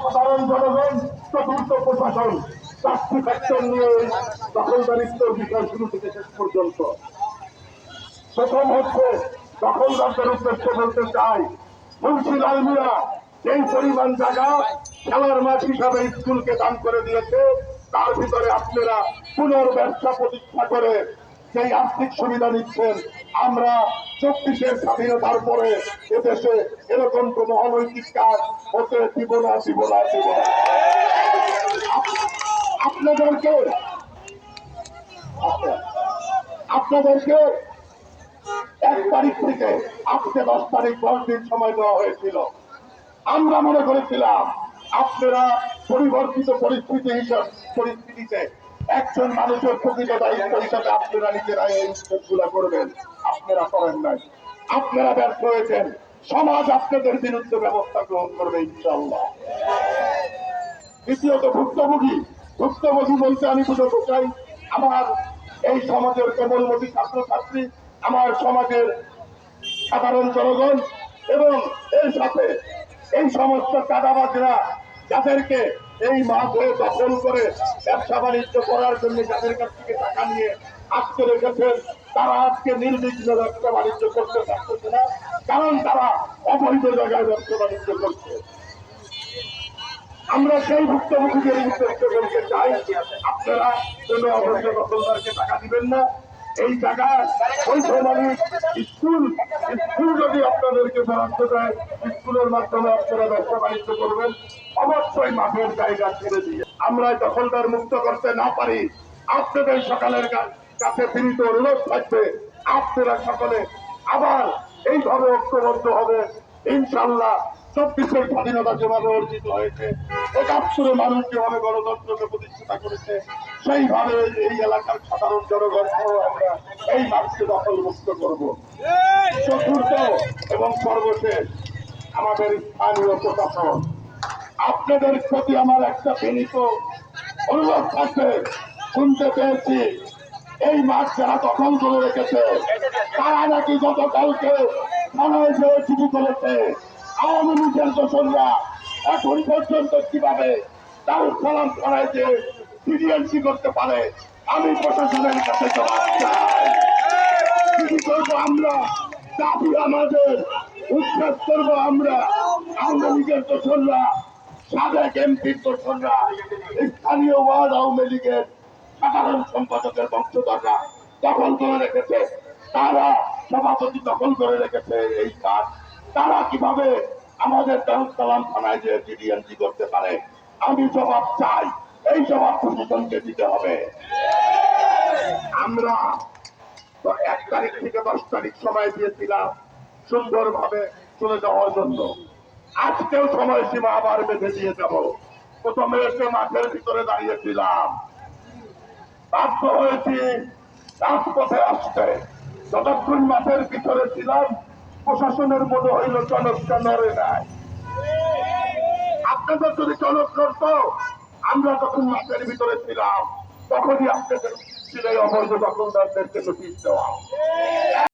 সাধারণ জনগণ, চতুর্থ প্রশাসন চারটি ফ্যাক্টর নিয়ে দখলদারিত্বের বিষয় শুরু থেকে শেষ পর্যন্ত। প্রথম হচ্ছে দখলদারদের উদ্দেশ্যে বলতে চাই। মুন্সি লালমিয়া যেই পরিমাণ জায়গা খেলার মাঠ হিসাবে স্কুলকে দান করে দিয়েছে, তার ভিতরে আপনারা পুনর্ব্যবসা প্রতিষ্ঠা করে সেই আর্থিক সুবিধা নিচ্ছেন। আমরা চব্বিশের স্বাধীনতার পরে এদেশে এরকম কোন অনৈতিক কাজ হতে দিব না দিব না, দিব আপনাদেরকে আপনাদেরকে এক তারিখ থেকে আজকে দশ তারিখ দশ দিন সময় দেওয়া হয়েছিল। আমরা মনে করেছিলাম, আপনারা পরিবর্তিত পরিস্থিতি হিসাবে পরিস্থিতিতে একজন মানুষের প্রকৃত দায়িত্ব হিসাবে আপনারা নিজেরা এই উদ্যোগগুলো করবেন। আপনারা করেন নাই। আপনারা ব্যর্থ হয়েছেন। সমাজ আপনাদের বিরুদ্ধে ব্যবস্থা গ্রহণ করবে ইনশাল্লাহ দ্বিতীয়ত ভুক্তভোগী। ভুক্তভোগী বলতে আমি বুঝতে চাই আমার এই সমাজের কেবলমতি ছাত্রছাত্রী, আমার সমাজের সাধারণ জনগণ এবং এর সাথে এই সমস্ত চাঁদাবাজরা যাদেরকে এই মাঠে দখল করে ব্যবসা বাণিজ্য করার জন্য যাদের কাছ থেকে টাকা নিয়ে আটকে রেখেছেন, তারা আজকে নির্বিঘ্ন ব্যবসা বাণিজ্য করতে পারতেছে না, কারণ তারা অবৈধ জায়গায় ব্যবসা বাণিজ্য করছে। আমরা সেই ভুক্তভোগীদের উদ্দেশ্য বলতে চাই, আপনারা কোন অবৈধ দখলদারকে টাকা দিবেন না এই জায়গা বৈধ মালিক স্কুল স্কুল যদি আপনাদেরকে বরাদ্দ দেয় স্কুলের মাধ্যমে আপনারা ব্যবসা করবেন। অবশ্যই মাঠের জায়গা ছেড়ে দিয়ে। আমরা দখলদার মুক্ত করতে না পারি। আপনাদের সকালের কাছে ফিরিত অনুরোধ থাকবে, আপনারা সকলে আবার এইভাবে ঐক্যবদ্ধ হবে। ইনশাল্লাহ চব্বিশের স্বাধীনতা যেভাবে অর্জিত হয়েছে, একাত্তরে মানুষ যেভাবে গণতন্ত্রকে প্রতিষ্ঠা করেছে সেইভাবে এই এলাকার সাধারণ জনগণ আমরা এই মার্চকে দখল মুক্ত করব। চতুর্থ এবং সর্বশেষ আমাদের স্থানীয় প্রশাসন। আপনাদের প্রতি আমার একটা বিনীত অনুরোধ থাকবে, শুনতে পেয়েছি। এই মাঠ যারা দখল করে রেখেছে, তারা নাকি গতকালকে থানায় যে চিঠি করেছে, আওয়ামী লীগের দোসররা এখন পর্যন্ত কীভাবে তার থানায় যে সিডিএনসি করতে পারে, আমি প্রশাসনের কাছে জবাব চাই। কি করব আমরা, দাবি আমাদের, উচ্ছেদ করব আমরা। আওয়ামী লীগের দোসররা সাবেক এমপির দোসররা স্থানীয় ওয়ার্ড আওয়ামী লীগের সাধারণ সম্পাদকের বংশধররা দখল করে রেখেছে। তারা সভাপতি দখল করে রেখেছে এই কাজ। তারা কীভাবে আমাদের দারুল সালাম থানায় যে জিডিএনজি করতে পারে, আমি জবাব চাই। এই জবাব প্রশাসনকে দিতে হবে। আমরা এক তারিখ থেকে দশ তারিখ সময় দিয়েছিলাম সুন্দরভাবে চলে যাওয়ার জন্য। আজকেও সময়সীমা আবার বেঁধে দিয়ে যাব। প্রথমে এসে মাঠের ভিতরে দাঁড়িয়েছিলাম। বাধ্য হয়েছি রাজপথে আসতে। যতক্ষণ মাঠের ভিতরে ছিলাম, প্রশাসনের মনে হইল জনকটা নড়ে নাই আপনাদের যদি জনক নড়তো আমরা তখন মাঠের ভিতরে ছিলাম তখনই আপনাদের ছিল অবৈধ দখলদারদেরকে নোটিশ দেওয়া।